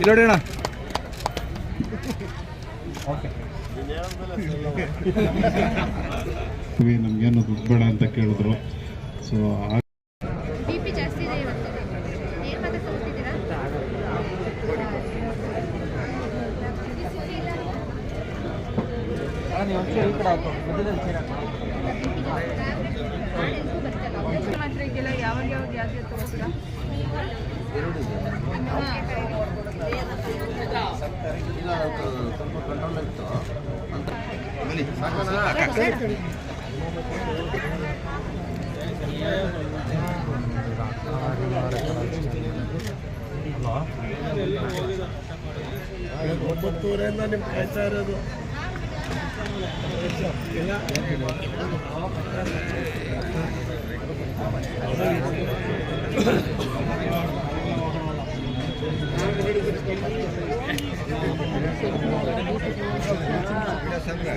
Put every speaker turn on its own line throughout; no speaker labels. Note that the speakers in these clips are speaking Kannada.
ಇಲ್ಲಿ ನೋಡಿ ಅಣ್ಣ
ನಮ್ಗೇನು ದುಡ್ಡು ಬೇಡ ಅಂತ ಕೇಳಿದ್ರು. ಸೊ
ಯಾವಾಗ ಯಾವಾಗ ಯಾವ್ದು ತಗೋತೀರಾ?
ಸ್ವಲ್ಪ ಕಂಟ್ರೋಲ್ ಇತ್ತು ಅಂತ ಒಂಬತ್ತೂರಿಂದ ನಿಮ್ಗೆ ಕಾಯ್ತಾ ಇರೋದು
ಇರಿ 皆さんぐら。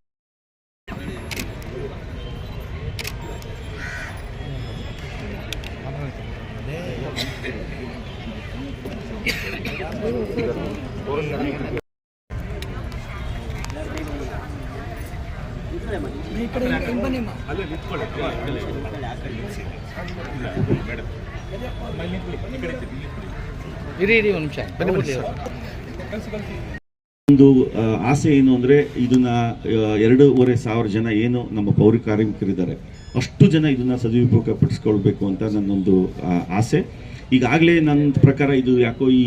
ಒಂದು ಆಸೆ ಏನು ಅಂದರೆ ಇದನ್ನ ಎರಡೂವರೆ ಸಾವಿರ ಜನ ಏನು ನಮ್ಮ ಪೌರ ಕಾರ್ಮಿಕರಿದ್ದಾರೆ ಅಷ್ಟು ಜನ ಇದನ್ನ ಸದುಪಯೋಗ ಪಡಿಸ್ಕೊಳ್ಬೇಕು ಅಂತ ನನ್ನೊಂದು ಆಸೆ. ಈಗಾಗಲೇ ನನ್ನ ಪ್ರಕಾರ ಇದು ಯಾಕೋ ಈ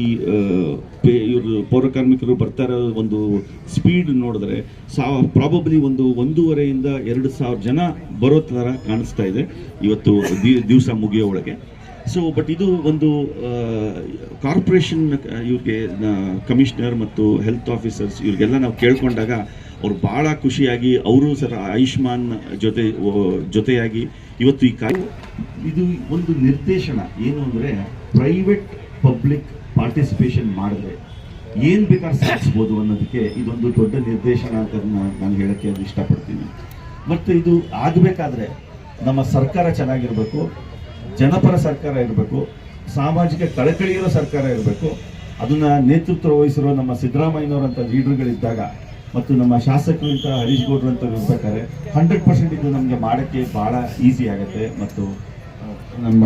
ಇವರು ಪೌರಕಾರ್ಮಿಕರು ಬರ್ತಾ ಇರೋ ಒಂದು ಸ್ಪೀಡ್ ನೋಡಿದ್ರೆ ಸಾವ ಪ್ರಾಬಬ್ಲಿ ಒಂದು ಒಂದೂವರೆಯಿಂದ ಎರಡು ಸಾವಿರ ಜನ ಬರೋ ಥರ ಕಾಣಿಸ್ತಾ ಇದೆ ಇವತ್ತು ದಿವಸ ಮುಗಿಯೋ ಒಳಗೆ. ಸೊ ಬಟ್ ಇದು ಒಂದು ಕಾರ್ಪೊರೇಷನ್ ಇವ್ರಿಗೆ ಕಮಿಷನರ್ ಮತ್ತು ಹೆಲ್ತ್ ಆಫೀಸರ್ಸ್ ಇವ್ರಿಗೆಲ್ಲ ನಾವು ಕೇಳಿಕೊಂಡಾಗ ಅವ್ರು ಭಾಳ ಖುಷಿಯಾಗಿ, ಅವರು ಸರ್ ಆಯುಷ್ಮಾನ್ ಜೊತೆ ಜೊತೆಯಾಗಿ ಇವತ್ತು ಈ ಕಾರ್ಯ ಇದು ಒಂದು ನಿರ್ದೇಶನ. ಏನು ಅಂದರೆ ಪ್ರೈವೇಟ್ ಪಬ್ಲಿಕ್ ಪಾರ್ಟಿಸಿಪೇಷನ್ ಮಾಡಿದ್ರೆ ಏನು ಬೇಕಾದ್ರೆ ಸಾಧಿಸ್ಬೋದು ಅನ್ನೋದಕ್ಕೆ ಇದೊಂದು ದೊಡ್ಡ ನಿರ್ದೇಶನ ಅಂತ ನಾನು- ಹೇಳಕ್ಕೆ ಅದು ಇಷ್ಟಪಡ್ತೀನಿ. ಮತ್ತು ಇದು ಆಗಬೇಕಾದ್ರೆ ನಮ್ಮ ಸರ್ಕಾರ ಚೆನ್ನಾಗಿರಬೇಕು, ಜನಪರ ಸರ್ಕಾರ ಇರಬೇಕು, ಸಾಮಾಜಿಕ ಕಳಕಳಿ ಸರ್ಕಾರ ಇರಬೇಕು, ಅದನ್ನು ನೇತೃತ್ವ ವಹಿಸಿರೋ ನಮ್ಮ ಸಿದ್ದರಾಮಯ್ಯನವರಂಥ ಲೀಡರ್ಗಳಿದ್ದಾಗ ಮತ್ತು ನಮ್ಮ ಶಾಸಕರಂತ ಹರೀಶ್ ಗೌಡ್ರು ಅಂತ ಇರ್ಬೇಕಾದ್ರೆ ಹಂಡ್ರೆಡ್ ಪರ್ಸೆಂಟ್ ಇದು ನಮಗೆ ಮಾಡೋಕ್ಕೆ ಭಾಳ ಈಸಿ ಆಗುತ್ತೆ. ಮತ್ತು ನಮ್ಮ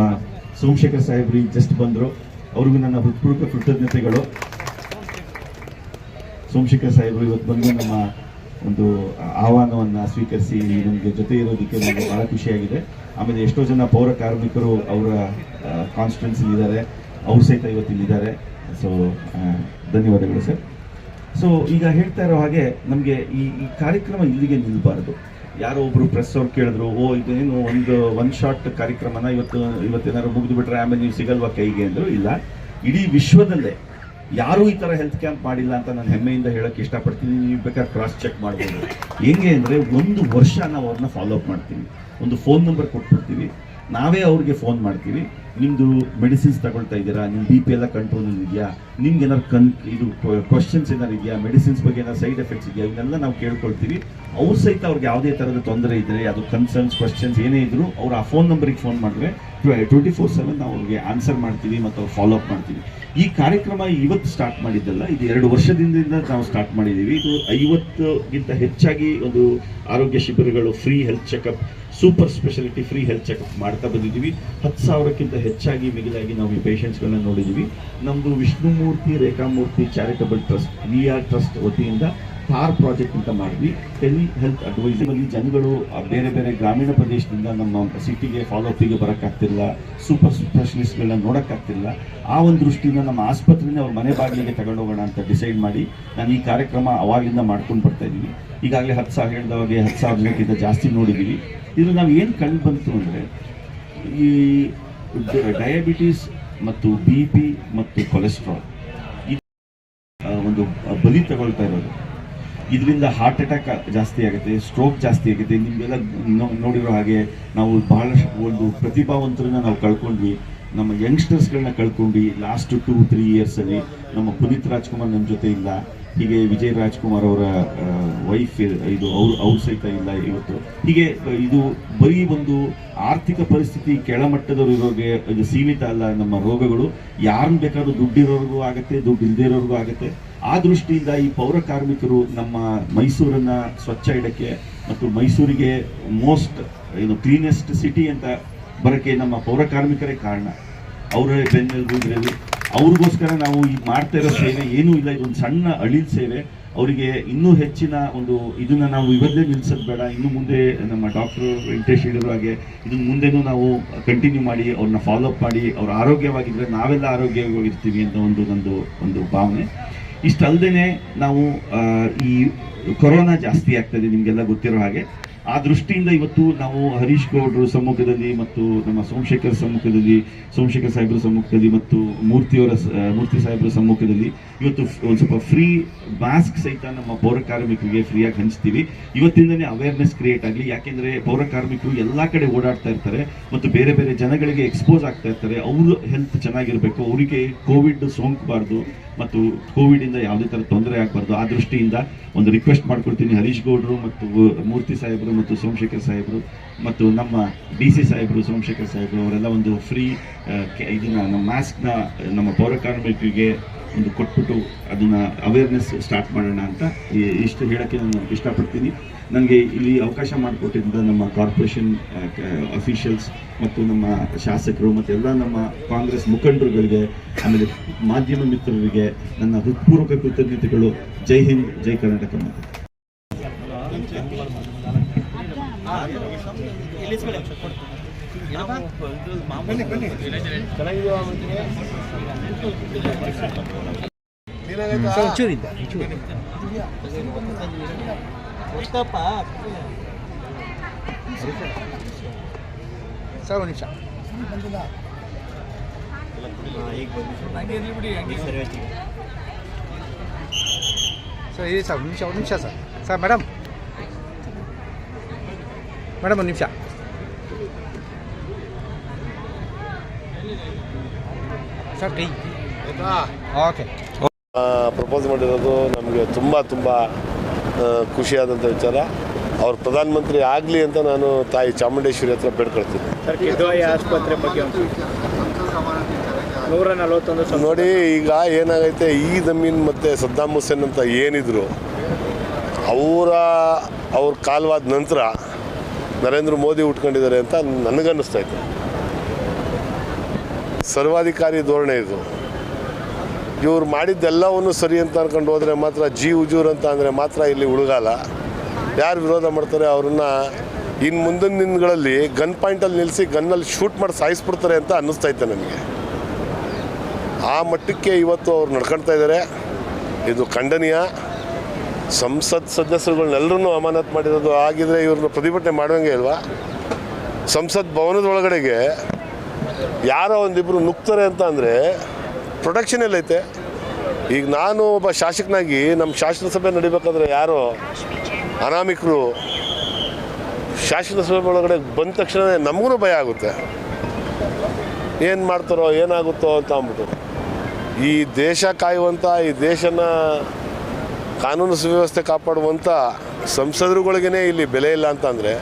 ಸೋಮಶೇಖರ್ ಸಾಹೇಬ್ರಿ ಜಸ್ಟ್ ಬಂದರು. ಅವ್ರಿಗೂ ನನ್ನ ಹೃತ್ಪೂರ್ವಕ ಕೃತಜ್ಞತೆಗಳು. ಸೋಮಶೇಖರ್ ಸಾಹೇಬ್ರು ಇವತ್ತು ಬಂದು ನಮ್ಮ ಒಂದು ಆಹ್ವಾನವನ್ನು ಸ್ವೀಕರಿಸಿ ನಮಗೆ ಜೊತೆ ಇರೋದಕ್ಕೆ ನನಗೆ ಭಾಳ ಖುಷಿಯಾಗಿದೆ. ಆಮೇಲೆ ಎಷ್ಟೋ ಜನ ಪೌರ ಕಾರ್ಮಿಕರು ಅವರ ಕಾನ್ಸ್ಟಿಟ್ಯೂನ್ಸಿಲಿದ್ದಾರೆ ಅವ್ರು ಸಹಿತ ಇವತ್ತು ಇಲ್ಲಿದ್ದಾರೆ ಸೊ ಧನ್ಯವಾದಗಳು ಸರ್. ಸೊ ಈಗ ಹೇಳ್ತಾ ಇರೋ ಹಾಗೆ ನಮಗೆ ಈ ಈ ಕಾರ್ಯಕ್ರಮ ಇಲ್ಲಿಗೆ ನಿಲ್ಲಬಾರ್ದು ಯಾರೋ ಒಬ್ರು ಪ್ರೆಸ್ ಅವ್ರು ಕೇಳಿದ್ರು, ಓ ಇದೇನು ಒಂದು ಒನ್ ಶಾಟ್ ಕಾರ್ಯಕ್ರಮನ? ಇವತ್ತು, ಇವತ್ತೇನಾದ್ರು ಮುಗಿದು ಬಿಟ್ರೆ ಆಮೇಲೆ ನೀವು ಸಿಗಲ್ವಾ ಕೈಗೆ? ಅಂದರು, ಇಲ್ಲ. ಇಡೀ ವಿಶ್ವದಲ್ಲೇ ಯಾರೂ ಈ ಥರ ಹೆಲ್ತ್ ಕ್ಯಾಂಪ್ ಮಾಡಿಲ್ಲ ಅಂತ ನಾನು ಹೆಮ್ಮೆಯಿಂದ ಹೇಳೋಕ್ಕೆ ಇಷ್ಟಪಡ್ತೀನಿ. ನೀವು ಬೇಕಾದ್ರೆ ಕ್ರಾಸ್ ಚೆಕ್ ಮಾಡ್ಬೋದು. ಹೆಂಗೆ ಅಂದರೆ ಒಂದು ವರ್ಷ ನಾವು ಅವ್ರನ್ನ ಫಾಲೋ ಅಪ್ ಮಾಡ್ತೀವಿ. ಒಂದು ಫೋನ್ ನಂಬರ್ ಕೊಟ್ಬಿಡ್ತೀವಿ. ನಾವೇ ಅವ್ರಿಗೆ ಫೋನ್ ಮಾಡ್ತೀವಿ. ನಿಮ್ಮದು ಮೆಡಿಸಿನ್ಸ್ ತಗೊಳ್ತಾ ಇದ್ದೀರಾ? ನಿಮ್ಮ ಬಿ ಪಿ ಎಲ್ಲ ಕಂಟ್ರೋಲ್ ಇದೆಯಾ? ನಿಮ್ಗೆ ಏನಾರು ಕನ್ ಇದು ಕ್ವಶನ್ಸ್ ಏನಾರು ಇದೆಯಾ? ಮೆಡಿಸಿನ್ಸ್ ಬಗ್ಗೆ ಏನಾದ್ರು ಸೈಡ್ ಎಫೆಕ್ಟ್ಸ್ ಇದೆಯಾ? ಇವನ್ನೆಲ್ಲ ನಾವು ಕೇಳ್ಕೊಳ್ತೀವಿ. ಅವ್ರ ಸಹಿತ ಅವ್ರಿಗೆ ಯಾವುದೇ ಥರದ ತೊಂದರೆ ಇದ್ದರೆ ಅದು ಕನ್ಸರ್ನ್ಸ್ ಕ್ವಶನ್ಸ್ ಏನೇ ಇದ್ರು ಅವ್ರು ಆ ಫೋನ್ ನಂಬರಿಗೆ ಫೋನ್ ಮಾಡಿದ್ರೆ ಟ್ವೆಂಟಿ ಫೋರ್ ಸೆವೆನ್ ನಾವು ಅವ್ರಿಗೆ ಆನ್ಸರ್ ಮಾಡ್ತೀವಿ ಮತ್ತು ಅವ್ರು ಫಾಲೋ ಅಪ್ ಮಾಡ್ತೀವಿ. ಈ ಕಾರ್ಯಕ್ರಮ ಇವತ್ತು ಸ್ಟಾರ್ಟ್ ಮಾಡಿದ್ದಲ್ಲ, ಇದು ಎರಡು ವರ್ಷದಿಂದ ನಾವು ಸ್ಟಾರ್ಟ್ ಮಾಡಿದ್ದೀವಿ. ಇದು ಐವತ್ತುಗಿಂತ ಹೆಚ್ಚಾಗಿ ಒಂದು ಆರೋಗ್ಯ ಶಿಬಿರಗಳು free health checkup super speciality free health checkup ಮಾಡ್ತಾ ಬಂದಿದ್ದೀವಿ. ಹತ್ತು ಸಾವಿರಕ್ಕಿಂತ ಹೆಚ್ಚಾಗಿ ಮಿಗಿಲಾಗಿ ನಾವು ಈ ಪೇಷಂಟ್ಸ್ಗಳನ್ನ ನೋಡಿದ್ದೀವಿ. ನಮ್ಮದು Vishnumurthy, Rekhamurthy charitable trust, V R trust ವತಿಯಿಂದ ಥಾರ್ ಪ್ರಾಜೆಕ್ಟ್ ಅಂತ ಮಾಡಿದ್ವಿ. ಟೆಲಿ ಹೆಲ್ತ್ ಅಡ್ವೈಸರ್ ಜನಗಳು ಬೇರೆ ಬೇರೆ ಗ್ರಾಮೀಣ ಪ್ರದೇಶದಿಂದ ನಮ್ಮ ಸಿಟಿಗೆ ಫಾಲೋ ಅಪ್ಗೆ ಬರೋಕ್ಕಾಗ್ತಿಲ್ಲ. ಸೂಪರ್ ಸ್ಪೆಷಲಿಸ್ಟ್ಗಳನ್ನ ನೋಡೋಕ್ಕಾಗ್ತಿಲ್ಲ. ಆ ಒಂದು ದೃಷ್ಟಿಯಿಂದ ನಮ್ಮ ಆಸ್ಪತ್ರೆನೇ ಅವ್ರ ಮನೆ ಬಾಗಿಲಿಗೆ ತಗೊಂಡೋಗೋಣ ಅಂತ ಡಿಸೈಡ್ ಮಾಡಿ ನಾನು ಈ ಕಾರ್ಯಕ್ರಮ ಅವಾಗಿಂದ ಮಾಡ್ಕೊಂಡು ಬರ್ತಾ ಇದ್ದೀವಿ ಈಗಾಗಲೇ ಹತ್ತು ಸಾವಿರ ಹೇಳಿದವಾಗೆ ಹತ್ತು ಸಾವಿರ ಜನಕ್ಕಿಂತ ಜಾಸ್ತಿ ನೋಡಿದ್ದೀವಿ. ಇದು ನಾವು ಏನು ಕಂಡು ಬಂತು ಅಂದರೆ, ಈ ಡಯಾಬಿಟೀಸ್ ಮತ್ತು ಬಿ ಪಿ ಮತ್ತು ಕೊಲೆಸ್ಟ್ರಾಲ್ ಇದು ಒಂದು ಬಲಿ ತಗೊಳ್ತಾ ಇರೋದು. ಇದರಿಂದ ಹಾರ್ಟ್ ಅಟ್ಯಾಕ್ ಜಾಸ್ತಿ ಆಗುತ್ತೆ ಸ್ಟ್ರೋಕ್ ಜಾಸ್ತಿ ಆಗುತ್ತೆ. ನಿಮಗೆಲ್ಲ ನೋಡಿರೋ ಹಾಗೆ ನಾವು ಬಹಳಷ್ಟು ಒಂದು ಪ್ರತಿಭಾವಂತರನ್ನ ನಾವು ಕಳ್ಕೊಂಡ್ವಿ. ನಮ್ಮ ಯಂಗ್ಸ್ಟರ್ಸ್ಗಳನ್ನ ಕಳ್ಕೊಂಡ್ವಿ. ಲಾಸ್ಟ್ ಟೂ ತ್ರೀ ಇಯರ್ಸಲ್ಲಿ ನಮ್ಮ ಪುನೀತ್ ರಾಜ್ಕುಮಾರ್ ನಮ್ಮ ಜೊತೆ ಇಲ್ಲ ಹೀಗೆ ವಿಜಯ್ ರಾಜ್ಕುಮಾರ್ ಅವರ ವೈಫ್ ಇದು ಅವ್ರು ಅವ್ರು ಸಹಿತ ಇಲ್ಲ ಇವತ್ತು. ಹೀಗೆ ಇದು ಬರೀ ಒಂದು ಆರ್ಥಿಕ ಪರಿಸ್ಥಿತಿ ಕೆಳಮಟ್ಟದವ್ರು ಇರೋರಿಗೆ ಇದು ಸೀಮಿತ ಅಲ್ಲ ನಮ್ಮ ರೋಗಗಳು. ಯಾರನ್ನ ಬೇಕಾದ್ರೂ ದುಡ್ಡಿರೋರಿಗೂ ಆಗುತ್ತೆ, ದುಡ್ಡು ಇಲ್ಲದೇ ಇರೋರಿಗೂ ಆಗುತ್ತೆ. ಆ ದೃಷ್ಟಿಯಿಂದ ಈ ಪೌರ ಕಾರ್ಮಿಕರು ನಮ್ಮ ಮೈಸೂರನ್ನು ಸ್ವಚ್ಛ ಇಡಕ್ಕೆ ಮತ್ತು ಮೈಸೂರಿಗೆ ಮೋಸ್ಟ್, ಏನು, ಕ್ಲೀನೆಸ್ಟ್ ಸಿಟಿ ಅಂತ ಬರೋಕ್ಕೆ ನಮ್ಮ ಪೌರ ಕಾರ್ಮಿಕರೇ ಕಾರಣ. ಅವರೇ ಬೆನ್ನೆಲುಬು ಅವ್ರಿಗೋಸ್ಕರ ನಾವು ಈ ಮಾಡ್ತಾ ಇರೋ ಸೇವೆ ಏನೂ ಇಲ್ಲ ಇದೊಂದು ಸಣ್ಣ ಅಳಿಲ್ ಸೇವೆ. ಅವರಿಗೆ ಇನ್ನೂ ಹೆಚ್ಚಿನ ಒಂದು ಇದನ್ನ ನಾವು ಇವತ್ತೇ ನಿಲ್ಸೋದು ಬೇಡ. ಇನ್ನು ಮುಂದೆ ನಮ್ಮ ಡಾಕ್ಟರ್ ವೆಂಕಟೇಶ್ ಹೇಳಿರೋ ಹಾಗೆ ಇದನ್ನು ಮುಂದೆನೂ ನಾವು ಕಂಟಿನ್ಯೂ ಮಾಡಿ ಅವ್ರನ್ನ ಫಾಲೋ ಅಪ್ ಮಾಡಿ ಅವ್ರು ಆರೋಗ್ಯವಾಗಿದ್ದರೆ ನಾವೆಲ್ಲ ಆರೋಗ್ಯವಾಗಿರ್ತೀವಿ ಅಂತ ಒಂದು ನಂದು ಒಂದು ಭಾವನೆ. ಇಷ್ಟಲ್ದೇನೆ ನಾವು ಈ ಕೊರೋನಾ ಜಾಸ್ತಿ ಆಗ್ತದೆ ನಿಮಗೆಲ್ಲ ಗೊತ್ತಿರೋ ಹಾಗೆ. ಆ ದೃಷ್ಟಿಯಿಂದ ಇವತ್ತು ನಾವು ಹರೀಶ್ ಗೌಡ್ರು ಸಮ್ಮುಖದಲ್ಲಿ ಮತ್ತು ನಮ್ಮ ಸೋಮಶೇಖರ್ ಸಮ್ಮುಖದಲ್ಲಿ, ಸೋಮಶೇಖರ್ ಸಾಹೇಬ್ರ ಸಮ್ಮುಖದಲ್ಲಿ ಮತ್ತು ಮೂರ್ತಿಯವರ ಮೂರ್ತಿ ಸಾಹೇಬ್ರ ಸಮ್ಮುಖದಲ್ಲಿ ಇವತ್ತು ಒಂದು ಸ್ವಲ್ಪ ಫ್ರೀ ಮಾಸ್ಕ್ ಸಹಿತ ನಮ್ಮ ಪೌರ ಕಾರ್ಮಿಕರಿಗೆ ಫ್ರೀಯಾಗಿ ಹಂಚ್ತೀವಿ. ಇವತ್ತಿಂದನೇ ಅವೇರ್ನೆಸ್ ಕ್ರಿಯೇಟ್ ಆಗಲಿ. ಯಾಕೆಂದರೆ ಪೌರ ಕಾರ್ಮಿಕರು ಎಲ್ಲ ಕಡೆ ಓಡಾಡ್ತಾ ಇರ್ತಾರೆ ಮತ್ತು ಬೇರೆ ಬೇರೆ ಜನಗಳಿಗೆ ಎಕ್ಸ್ಪೋಸ್ ಆಗ್ತಾ ಇರ್ತಾರೆ. ಅವ್ರ ಹೆಲ್ತ್ ಚೆನ್ನಾಗಿರಬೇಕು. ಅವರಿಗೆ ಕೋವಿಡ್ ಸೋಂಕಬಾರ್ದು ಮತ್ತು ಕೋವಿಡಿಂದ ಯಾವುದೇ ಥರ ತೊಂದರೆ ಆಗಬಾರ್ದು. ಆ ದೃಷ್ಟಿಯಿಂದ ಒಂದು ರಿಕ್ವೆಸ್ಟ್ ಮಾಡ್ಕೊಳ್ತೀನಿ ಹರೀಶ್ ಗೌಡ್ರು ಮತ್ತು ಮೂರ್ತಿ ಸಾಹೇಬರು ಮತ್ತು ಸೋಮಶೇಖರ್ ಸಾಹೇಬರು ಮತ್ತು ನಮ್ಮ ಡಿ ಸಿ ಸಾಹೇಬರು, ಸೋಮಶೇಖರ್ ಸಾಹೇಬರು ಅವರೆಲ್ಲ ಒಂದು ಫ್ರೀ ಇದನ್ನು ನಮ್ಮ ಮಾಸ್ಕ್ನ ನಮ್ಮ ಪೌರ ಕಾರ್ಮಿಕರಿಗೆ ಒಂದು ಕೊಟ್ಬಿಟ್ಟು ಅದನ್ನು ಅವೇರ್ನೆಸ್ ಸ್ಟಾರ್ಟ್ ಮಾಡೋಣ ಅಂತ ಇಷ್ಟು ಹೇಳೋಕ್ಕೆ ನಾನು ಇಷ್ಟಪಡ್ತೀನಿ. ನನಗೆ ಇಲ್ಲಿ ಅವಕಾಶ ಮಾಡಿಕೊಟ್ಟಿದ್ದ ನಮ್ಮ ಕಾರ್ಪೊರೇಷನ್ ಅಫಿಷಿಯಲ್ಸ್ ಮತ್ತು ನಮ್ಮ ಶಾಸಕರು ಮತ್ತು ಎಲ್ಲ ನಮ್ಮ ಕಾಂಗ್ರೆಸ್ ಮುಖಂಡರುಗಳಿಗೆ ಆಮೇಲೆ ಮಾಧ್ಯಮ ಮಿತ್ರರಿಗೆ ನನ್ನ ಹೃತ್ಪೂರ್ವಕ ಕೃತಜ್ಞತೆಗಳು. ಜೈ ಹಿಂದ್ ಜೈ ಕರ್ನಾಟಕ ಮಾತೆ.
ಸರ್ ಒಂಚೂರಿದ್ದ ಒಂಚೂರು. ಸರ್ ಒಂದು ನಿಮಿಷ ಸರ್ ಇದೆ ಸರ್ ಒಂದು ನಿಮಿಷ ಒಂದು ನಿಮಿಷ ಸರ್ ಸರ್ ಮೇಡಮ್ ಮೇಡಮ್ ಒಂದು ನಿಮಿಷ ಸರ್ ಕೈ ಓಕೆ
ಪ್ರಪೋಸ್ ಮಾಡಿರೋದು ನಮಗೆ ತುಂಬ ತುಂಬ ಖುಷಿಯಾದಂಥ ವಿಚಾರ. ಅವ್ರು ಪ್ರಧಾನಮಂತ್ರಿ ಆಗಲಿ ಅಂತ ನಾನು ತಾಯಿ ಚಾಮುಂಡೇಶ್ವರಿ ಹತ್ರ ಬೇಡ್ಕೊಳ್ತೀನಿ. ನೋಡಿ ಈಗ ಏನಾಗೈತೆ ಈ ದಮೀನ್ ಮತ್ತು ಸದ್ದಾಮ್ ಹುಸೇನ್ ಅಂತ ಏನಿದ್ರು ಅವರ ಅವ್ರ ಕಾಲವಾದ ನಂತರ ನರೇಂದ್ರ ಮೋದಿ ಉಟ್ಕೊಂಡಿದ್ದಾರೆ ಅಂತ ನನಗನ್ನಿಸ್ತೈತೆ ಸರ್ವಾಧಿಕಾರಿ ಧೋರಣೆ ಇದು. ಇವ್ರು ಮಾಡಿದ್ದೆಲ್ಲವನ್ನು ಸರಿ ಅಂತ ಅನ್ಕೊಂಡು ಹೋದರೆ ಮಾತ್ರ ಜೀ ಉಜೂರ್ ಅಂತ ಅಂದರೆ ಮಾತ್ರ ಇಲ್ಲಿ ಉಳುಗಾಲ. ಯಾರು ವಿರೋಧ ಮಾಡ್ತಾರೆ ಅವ್ರನ್ನ ಇನ್ನು ಮುಂದಿನ ದಿನಗಳಲ್ಲಿ ಗನ್ ಪಾಯಿಂಟಲ್ಲಿ ನಿಲ್ಲಿಸಿ ಗನ್ನಲ್ಲಿ ಶೂಟ್ ಮಾಡಿ ಸಾಯಿಸ್ಬಿಡ್ತಾರೆ ಅಂತ ಅನ್ನಿಸ್ತೈತೆ ನನಗೆ. ಆ ಮಟ್ಟಕ್ಕೆ ಇವತ್ತು ಅವ್ರು ನಡ್ಕೊಳ್ತಾ ಇದ್ದಾರೆ ಇದು ಖಂಡನೀಯ. ಸಂಸತ್ ಸದಸ್ಯರುಗಳನ್ನೆಲ್ಲರೂ ಅಮಾನತ್ ಮಾಡಿರೋದು ಆಗಿದ್ರೆ ಇವ್ರನ್ನ ಪ್ರತಿಭಟನೆ ಮಾಡುವಂಗೆ ಇಲ್ವಾ? ಸಂಸತ್ ಭವನದ ಒಳಗಡೆಗೆ ಯಾರೋ ಒಂದಿಬ್ಬರು ನುಗ್ತಾರೆ ಅಂತ ಅಂದರೆ ಪ್ರೊಟೆಕ್ಷನ್ ಎಲ್ಲೈತೆ ಈಗ ನಾನು ಒಬ್ಬ ಶಾಸಕನಾಗಿ ನಮ್ಮ ಶಾಸನಸಭೆ ನಡಿಬೇಕಾದ್ರೆ ಯಾರೋ ಅನಾಮಿಕರು ಶಾಸನಸಭೆ ಒಳಗಡೆ ಬಂದ ತಕ್ಷಣ ನಮಗೂ ಭಯ ಆಗುತ್ತೆ. ಏನು ಮಾಡ್ತಾರೋ, ಏನಾಗುತ್ತೋ ಅಂತ ಅಂದ್ಬಿಟ್ಟು. ಈ ದೇಶ ಕಾಯುವಂಥ ಈ ದೇಶನ ಕಾನೂನು ಸುವ್ಯವಸ್ಥೆ ಕಾಪಾಡುವಂಥ ಸಂಸದರುಗಳಿಗೇ ಇಲ್ಲಿ ಬೆಲೆ ಇಲ್ಲ ಅಂತಂದರೆ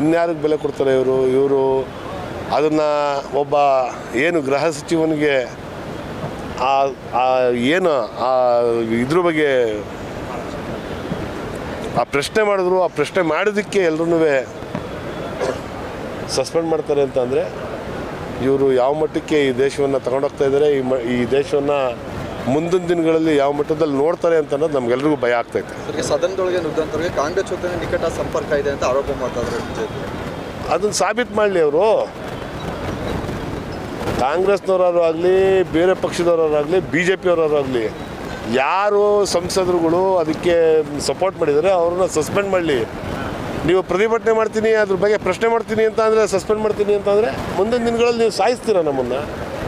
ಇನ್ಯಾರಿಗೆ ಬೆಲೆ ಕೊಡ್ತಾರೆ ಇವರು? ಇವರು ಅದನ್ನು ಒಬ್ಬ ಏನು ಗೃಹ ಸಚಿವನಿಗೆ ಆ ಏನು ಆ ಇದ್ರ ಬಗ್ಗೆ ಆ ಪ್ರಶ್ನೆ ಮಾಡಿದ್ರು ಆ ಪ್ರಶ್ನೆ ಮಾಡೋದಕ್ಕೆ ಎಲ್ಲರೂ ಸಸ್ಪೆಂಡ್ ಮಾಡ್ತಾರೆ ಅಂತಂದರೆ ಇವರು ಯಾವ ಮಟ್ಟಕ್ಕೆ ಈ ದೇಶವನ್ನು ತಗೊಂಡೋಗ್ತಾ ಇದ್ದಾರೆ ಈ ಮ ಈ ದೇಶವನ್ನು ಮುಂದಿನ ದಿನಗಳಲ್ಲಿ ಯಾವ ಮಟ್ಟದಲ್ಲಿ ನೋಡ್ತಾರೆ ಅಂತ ಅನ್ನೋದು ನಮಗೆಲ್ಲರಿಗೂ ಭಯ ಆಗ್ತೈತೆ
ಸದನದೊಳಗೆ ನುಗ್ಗಂತವ್ರಿಗೆ ಕಾಂಗ್ರೆಸ್ ಜೊತೆ ನಿಕಟ ಸಂಪರ್ಕ ಇದೆ ಅಂತ ಆರೋಪ ಮಾಡ್ತಾ ಇದ್ದಾರೆ
ಅದನ್ನು ಸಾಬೀತು ಮಾಡಲಿ ಅವರು. ಕಾಂಗ್ರೆಸ್ನವರಾರು ಆಗಲಿ ಬೇರೆ ಪಕ್ಷದವರಾಗಲಿ ಬಿ ಜೆ ಪಿಯವರಾಗಲಿ ಯಾರು ಸಂಸದರುಗಳು ಅದಕ್ಕೆ ಸಪೋರ್ಟ್ ಮಾಡಿದರೆ ಅವ್ರನ್ನ ಸಸ್ಪೆಂಡ್ ಮಾಡಲಿ. ನೀವು ಪ್ರತಿಭಟನೆ ಮಾಡ್ತೀನಿ, ಅದ್ರ ಬಗ್ಗೆ ಪ್ರಶ್ನೆ ಮಾಡ್ತೀನಿ ಅಂತ ಅಂದರೆ ಸಸ್ಪೆಂಡ್ ಮಾಡ್ತೀನಿ ಅಂತ ಅಂದರೆ, ಮುಂದಿನ ದಿನಗಳಲ್ಲಿ ನೀವು ಸಾಯಿಸ್ತೀರ ನಮ್ಮನ್ನು?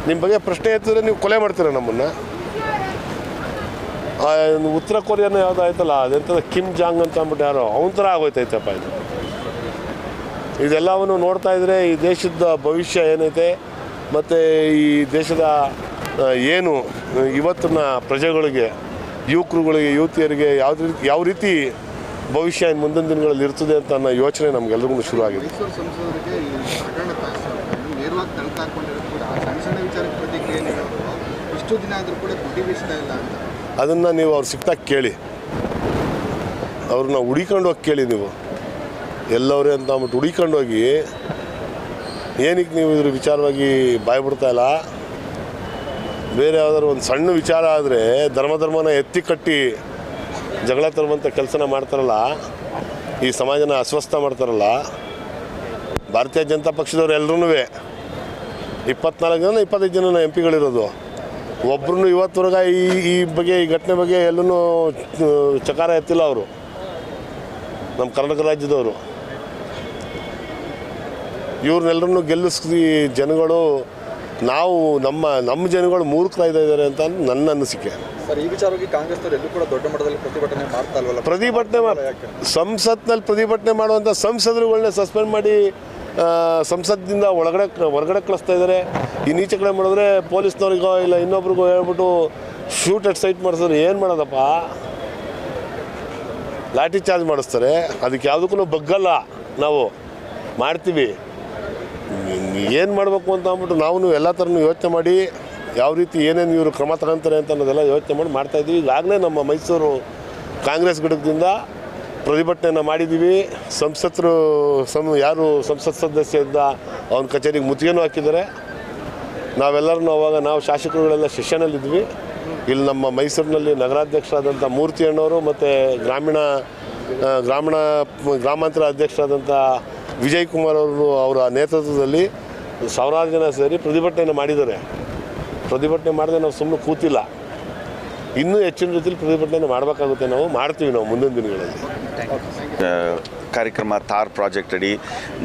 ನಿಮ್ಮ ಬಗ್ಗೆ ಪ್ರಶ್ನೆ ಎತ್ತಿದ್ರೆ ನೀವು ಕೊಲೆ ಮಾಡ್ತೀರ ನಮ್ಮನ್ನು? ಉತ್ತರ ಕೊರಿಯಾನ ಯಾವುದೋ ಆಯ್ತಲ್ಲ ಅದೆಂಥದ್ದು ಕಿಮ್ ಜಾಂಗ್ ಅಂತ ಅಂದ್ಬಿಟ್ಟು ಯಾರೋ, ಅವನ ಥರ ಆಗೋಯ್ತೈತಪ್ಪ ಇದು. ಇದೆಲ್ಲವನ್ನು ನೋಡ್ತಾ ಇದ್ರೆ ಈ ದೇಶದ ಭವಿಷ್ಯ ಏನೈತೆ? ಮತ್ತು ಈ ದೇಶದ ಏನು ಇವತ್ತಿನ ಪ್ರಜೆಗಳಿಗೆ ಯುವಕರುಗಳಿಗೆ ಯುವತಿಯರಿಗೆ ಯಾವ್ದು ರೀತಿ ಯಾವ ರೀತಿ ಭವಿಷ್ಯ ಇನ್ನು ಮುಂದಿನ ದಿನಗಳಲ್ಲಿ ಇರ್ತದೆ ಅಂತ ಅನ್ನೋ ಯೋಚನೆ
ನಮಗೆಲ್ಲರಿಗೂ ಶುರು ಆಗಿದೆ.
ಅದನ್ನು ನೀವು ಅವ್ರು ಸಿಕ್ತಾಗ ಕೇಳಿ. ಅವ್ರನ್ನ ಹುಡಿಕೊಂಡು ಹೋಗಿ ಕೇಳಿ ನೀವು. ಎಲ್ಲವರೇ ಅಂತ ಅಂದ್ಬಿಟ್ಟು ಹುಡಿಕೊಂಡು ಹೋಗಿ ಏನಕ್ಕೆ ನೀವು ಇದ್ರ ವಿಚಾರವಾಗಿ ಬಾಯ್ಬಿಡ್ತಾ ಇಲ್ಲ? ಬೇರೆ ಯಾವ್ದಾದ್ರು ಒಂದು ಸಣ್ಣ ವಿಚಾರ ಆದರೆ ಧರ್ಮ ಧರ್ಮನ ಎತ್ತಿ ಕಟ್ಟಿ ಜಗಳ ತರುವಂಥ ಕೆಲಸನ ಮಾಡ್ತಾರಲ್ಲ, ಈ ಸಮಾಜನ ಅಸ್ವಸ್ಥ ಮಾಡ್ತಾರಲ್ಲ, ಭಾರತೀಯ ಜನತಾ ಪಕ್ಷದವ್ರು ಎಲ್ಲರೂ ಇಪ್ಪತ್ನಾಲ್ಕು ಜನ, ಇಪ್ಪತ್ತೈದು ಜನ ಎಂ ಪಿಗಳಿರೋದು ಒಬ್ರು ಇವತ್ತುವರೆಗೆ ಈ ಈ ಬಗ್ಗೆ, ಈ ಘಟನೆ ಬಗ್ಗೆ ಎಲ್ಲೂ ಚಕಾರ ಎತ್ತಿಲ್ಲ ಅವರು. ನಮ್ಮ ಕರ್ನಾಟಕ ರಾಜ್ಯದವರು. ಇವ್ರನ್ನೆಲ್ಲರನ್ನು ಗೆಲ್ಲಿಸಿ ಜನಗಳು ನಾವು ನಮ್ಮ ನಮ್ಮ ಜನಗಳು ಮೂರ್ಖರಾಗ್ತಾ ಇದ್ದಾರೆ ಅಂತ ನನ್ನ ಅನಿಸಿಕೆ.
ಸರ್ ಈ ವಿಚಾರವಾಗಿ ಎಲ್ಲೂ ಕೂಡ ದೊಡ್ಡ ಮಟ್ಟದಲ್ಲಿ ಪ್ರತಿಭಟನೆ ಮಾಡ್ತಾ ಇಲ್ವಲ್ಲ?
ಪ್ರತಿಭಟನೆ ಸಂಸತ್ನಲ್ಲಿ ಪ್ರತಿಭಟನೆ ಮಾಡುವಂಥ ಸಂಸದರುಗಳನ್ನ ಸಸ್ಪೆಂಡ್ ಮಾಡಿ ಸಂಸತ್ದಿಂದ ಒಳಗಡೆ ಹೊರಗಡೆ ಕಳಿಸ್ತಾ ಇದ್ದಾರೆ ಈ ನೀಚೆ ಕಡೆ ಮಾಡಿದ್ರೆ ಪೊಲೀಸ್ನವ್ರಿಗೋ ಇಲ್ಲ ಇನ್ನೊಬ್ರಿಗೋ ಹೇಳ್ಬಿಟ್ಟು ಶೂಟ್ ಅಟ್ ಸೈಟ್ ಮಾಡಿಸಿದ್ರೆ ಏನು ಮಾಡೋದಪ್ಪ? ಲಾಠಿ ಚಾರ್ಜ್ ಮಾಡಿಸ್ತಾರೆ. ಅದಕ್ಕೆ ಯಾವುದಕ್ಕೂ ಬಗ್ಗಲ್ಲ ನಾವು. ಮಾಡ್ತೀವಿ. ಏನು ಮಾಡಬೇಕು ಅಂತ ಅಂದ್ಬಿಟ್ಟು ನಾವು ಎಲ್ಲ ಥರನೂ ಯೋಚನೆ ಮಾಡಿ ಯಾವ ರೀತಿ ಏನೇನು ಇವರು ಕ್ರಮ ತಗೊಂತಾರೆ ಅಂತ ಅನ್ನೋದೆಲ್ಲ ಯೋಚನೆ ಮಾಡಿ ಮಾಡ್ತಾಯಿದ್ದೀವಿ ಈಗಾಗಲೇ ನಮ್ಮ ಮೈಸೂರು ಕಾಂಗ್ರೆಸ್ ಘಟಕದಿಂದ ಪ್ರತಿಭಟನೆಯನ್ನು ಮಾಡಿದ್ದೀವಿ. ಸಂಸದರು ಸಂ, ಯಾರು ಸಂಸತ್ ಸದಸ್ಯ ಇದ್ದ ಅವನ ಕಚೇರಿಗೆ ಮುತ್ತಿಗೆನೂ ಹಾಕಿದ್ದಾರೆ. ನಾವೆಲ್ಲರೂ ಅವಾಗ ನಾವು ಶಾಸಕರುಗಳೆಲ್ಲ ಸೆಷನಲ್ಲಿದ್ವಿ. ಇಲ್ಲಿ ನಮ್ಮ ಮೈಸೂರಿನಲ್ಲಿ ನಗರಾಧ್ಯಕ್ಷರಾದಂಥ ಮೂರ್ತಿ ಅಣ್ಣವರು ಮತ್ತು ಗ್ರಾಮೀಣ ಗ್ರಾಮೀಣ, ಗ್ರಾಮಾಂತರ ಅಧ್ಯಕ್ಷರಾದಂಥ ವಿಜಯ್ ಕುಮಾರ್ ಅವರು ಅವರ ನೇತೃತ್ವದಲ್ಲಿ ಸಾವಿರಾರು ಜನ ಸೇರಿ ಪ್ರತಿಭಟನೆಯನ್ನು ಮಾಡಿದ್ದಾರೆ. ಪ್ರತಿಭಟನೆ ಮಾಡಿದ್ರೆ ನಾವು ಸುಮ್ಮನೆ ಕೂತಿಲ್ಲ. ಇನ್ನೂ ಹೆಚ್ಚಿನ ರೀತಿಯಲ್ಲಿ ಪ್ರತಿಭಟನೆ ಮಾಡಬೇಕಾಗುತ್ತೆ ನಾವು, ಮಾಡ್ತೀವಿ ನಾವು ಮುಂದಿನ ದಿನಗಳಲ್ಲಿ.
ಕಾರ್ಯಕ್ರಮ ಥಾರ್ ಪ್ರಾಜೆಕ್ಟ್ ಅಡಿ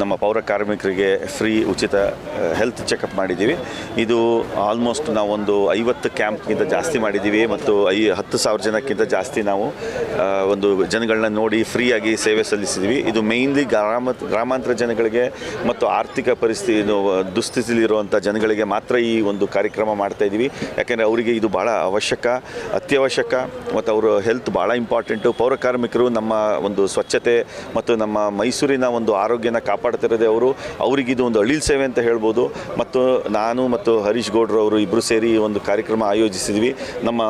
ನಮ್ಮ ಪೌರ ಕಾರ್ಮಿಕರಿಗೆ ಫ್ರೀ ಉಚಿತ ಹೆಲ್ತ್ ಚೆಕಪ್ ಮಾಡಿದ್ದೀವಿ. ಇದು ಆಲ್ಮೋಸ್ಟ್ ನಾವೊಂದು ಐವತ್ತು ಕ್ಯಾಂಪ್ಗಿಂತ ಜಾಸ್ತಿ ಮಾಡಿದ್ದೀವಿ ಮತ್ತು ಐ, ಹತ್ತು ಸಾವಿರ ಜನಕ್ಕಿಂತ ಜಾಸ್ತಿ ನಾವು ಒಂದು ಜನಗಳನ್ನ ನೋಡಿ ಫ್ರೀಯಾಗಿ ಸೇವೆ ಸಲ್ಲಿಸಿದ್ವಿ ಇದು ಮೇಯ್ನ್ಲಿ ಗ್ರಾಮ, ಗ್ರಾಮಾಂತರ ಜನಗಳಿಗೆ ಮತ್ತು ಆರ್ಥಿಕ ಪರಿಸ್ಥಿತಿ ದುಸ್ಥಿತಿಯಲ್ಲಿರುವಂಥ ಜನಗಳಿಗೆ ಮಾತ್ರ ಈ ಒಂದು ಕಾರ್ಯಕ್ರಮ ಮಾಡ್ತಾ ಇದ್ದೀವಿ. ಯಾಕೆಂದರೆ ಅವರಿಗೆ ಇದು ಭಾಳ ಅವಶ್ಯಕ, ಅತ್ಯವಶ್ಯಕ ಮತ್ತು ಅವರ ಹೆಲ್ತ್ ಭಾಳ ಇಂಪಾರ್ಟೆಂಟು ಪೌರ ಕಾರ್ಮಿಕರು ನಮ್ಮ ಒಂದು ಸ್ವಚ್ಛತೆ ಮತ್ತು ನಮ್ಮ ಮೈಸೂರಿನ ಒಂದು ಆರೋಗ್ಯನ ಕಾಪಾಡ್ತಿರೋದೇ ಅವರು. ಅವರಿಗೆ ಇದು ಒಂದು ಅಳಿಲ್ ಸೇವೆ ಅಂತ ಹೇಳ್ಬೋದು. ಮತ್ತು ನಾನು ಮತ್ತು ಹರೀಶ್ ಗೌಡ್ರು ಅವರು ಇಬ್ಬರು ಸೇರಿ ಒಂದು ಕಾರ್ಯಕ್ರಮ ಆಯೋಜಿಸಿದ್ವಿ. ನಮ್ಮ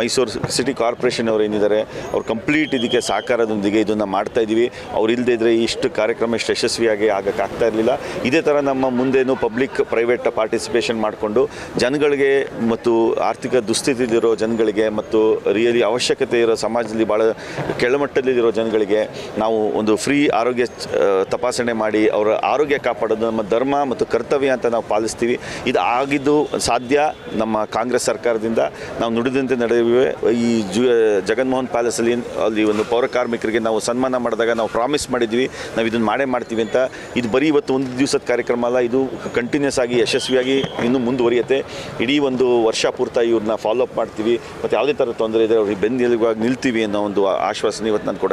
ಮೈಸೂರು ಸಿಟಿ ಕಾರ್ಪೊರೇಷನ್ ಅವರು ಏನಿದ್ದಾರೆ, ಅವ್ರು ಕಂಪ್ಲೀಟ್ ಇದಕ್ಕೆ ಸಹಕಾರದೊಂದಿಗೆ ಇದನ್ನು ಮಾಡ್ತಾ ಇದ್ದೀವಿ ಅವ್ರು ಇಲ್ಲದೇ ಇದ್ದರೆ ಇಷ್ಟು ಕಾರ್ಯಕ್ರಮ ಇಷ್ಟು ಯಶಸ್ವಿಯಾಗಿ ಆಗೋಕ್ಕಾಗ್ತಾ ಇರಲಿಲ್ಲ. ಇದೇ ಥರ ನಮ್ಮ ಮುಂದೇನು ಪಬ್ಲಿಕ್ ಪ್ರೈವೇಟ್ ಪಾರ್ಟಿಸಿಪೇಷನ್ ಮಾಡಿಕೊಂಡು ಜನಗಳಿಗೆ ಮತ್ತು ಆರ್ಥಿಕ ದುಸ್ಥಿತಿಯಲ್ಲಿರೋ ಜನಗಳಿಗೆ ಮತ್ತು ರಿಯಲಿ ಅವಶ್ಯಕತೆ ಇರೋ ಸಮಾಜದಲ್ಲಿ ಭಾಳ ಕೆಳಮಟ್ಟದಲ್ಲಿರೋ ಜನಗಳಿಗೆ ನಾವು ಒಂದು ಫ್ರೀ ಆರೋಗ್ಯ ತಪಾಸಣೆ ಮಾಡಿ ಅವರ ಆರೋಗ್ಯ ಕಾಪಾಡೋದು ನಮ್ಮ ಧರ್ಮ ಮತ್ತು ಕರ್ತವ್ಯ ಅಂತ ನಾವು ಪಾಲಿಸ್ತೀವಿ. ಇದು ಆಗಿದ್ದು ಸಾಧ್ಯ ನಮ್ಮ ಕಾಂಗ್ರೆಸ್ ಸರ್ಕಾರದಿಂದ. ನಾವು ನುಡಿದಂತೆ ನಡೆಯುವೆ ಈ ಜು ಜಗನ್ಮೋಹನ್ ಪ್ಯಾಲೇಸಲ್ಲಿ ಅಲ್ಲಿ ಒಂದು ಪೌರ ಕಾರ್ಮಿಕರಿಗೆ ನಾವು ಸನ್ಮಾನ ಮಾಡಿದಾಗ ನಾವು ಪ್ರಾಮಿಸ್ ಮಾಡಿದ್ವಿ. ನಾವು ಇದನ್ನು ಮಾಡೇ ಮಾಡ್ತೀವಿ ಅಂತ. ಇದು ಬರೀ ಇವತ್ತು ಒಂದು ದಿವಸದ ಕಾರ್ಯಕ್ರಮ ಅಲ್ಲ, ಇದು ಕಂಟಿನ್ಯೂಸ್ ಆಗಿ, ಯಶಸ್ವಿಯಾಗಿ ಇನ್ನೂ ಮುಂದುವರಿಯುತ್ತೆ. ಇಡೀ ಒಂದು ವರ್ಷ ಪೂರ್ತಿ ಇವ್ರನ್ನ ಫಾಲೋ ಅಪ್ ಮಾಡ್ತೀವಿ. ಮತ್ತು ಯಾವುದೇ ಥರ ತೊಂದರೆ ಇದೆ ಅವ್ರಿಗೆ ಬೆನ್ನೆಲುಬಾಗಿ ನಿಲ್ತೀವಿ ಅನ್ನೋ ಒಂದು ಆಶ್ವಾಸನೆ ಇವತ್ತು ನಾನು ಕೊಡ